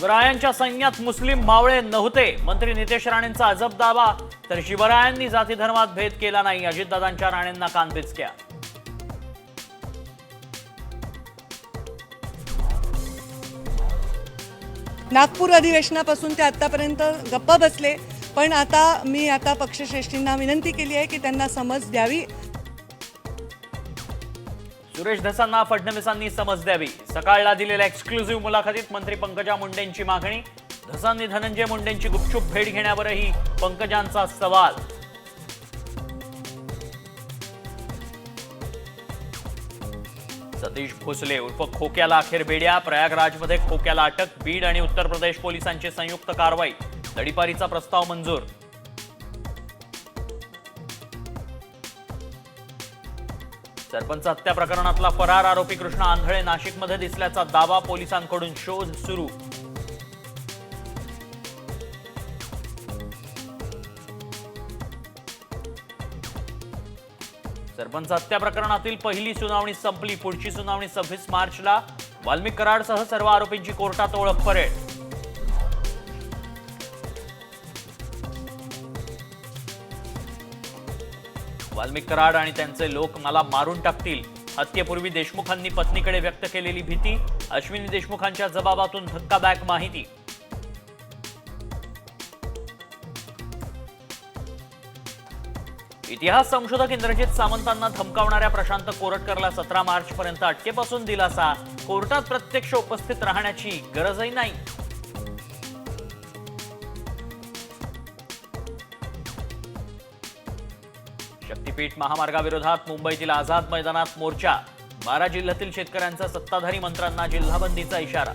शिवरायांच्या सैन्यात मुस्लिम मावळे नव्हते. मंत्री नितेश राणेंचा अजब दावा. तर शिवरायांनी जाती धर्मात भेद केला नाही. अजितदादांच्या राणेंना कानपिचक्या नागपूर अधिवेशनापासून ते आतापर्यंत गप्प बसले. पण आता मी आता पक्षश्रेष्ठींना विनंती केली आहे की त्यांना समज द्यावी. सुरेश धसांना फडणवीसांनी समज द्यावी. सकाळला दिलेल्या एक्सक्लुझिव्ह मुलाखतीत मंत्री पंकजा मुंडेंची मागणी. धसांनी धनंजय मुंडेंची गुपचूप भेट घेण्यावरही पंकजांचा सवाल. सतीश भोसले उर्फ खोक्याला अखेर बेड्या. प्रयागराजमध्ये खोक्याला अटक. बीड आणि उत्तर प्रदेश पोलिसांची संयुक्त कारवाई. तडीपारीचा प्रस्ताव मंजूर. सरपंच हत्या प्रकरणातला फरार आरोपी कृष्णा आंधळे नाशिकमध्ये दिसल्याचा दावा पोलिसांकडून शोध सुरू. सरपंच हत्या प्रकरणातील पहिली सुनावणी संपली. पुढची सुनावणी सव्वीस मार्चला. वाल्मिक कराडसह सर्व आरोपींची कोर्टात ओळख परेड. वाल्मिक कराड आणि त्यांचे लोक मला मारून टाकतील. हत्येपूर्वी देशमुखांनी पत्नीकडे व्यक्त केलेली भीती अश्विनी देशमुखांच्या जबाबातून धक्कादायक माहिती. इतिहास संशोधक इंद्रजित सामंतांना धमकावणाऱ्या प्रशांत कोरटकरला सतरा मार्च पर्यंत अटकेपासून दिलासा. कोर्टात प्रत्यक्ष उपस्थित राहण्याची गरजही नाही. शक्तीपीठ महामार्गाविरोधात मुंबईतील आझाद मैदानात मोर्चा बारा जिल्ह्यातील शेतकऱ्यांचा सत्ताधारी मंत्र्यांना जिल्हाबंदीचा इशारा.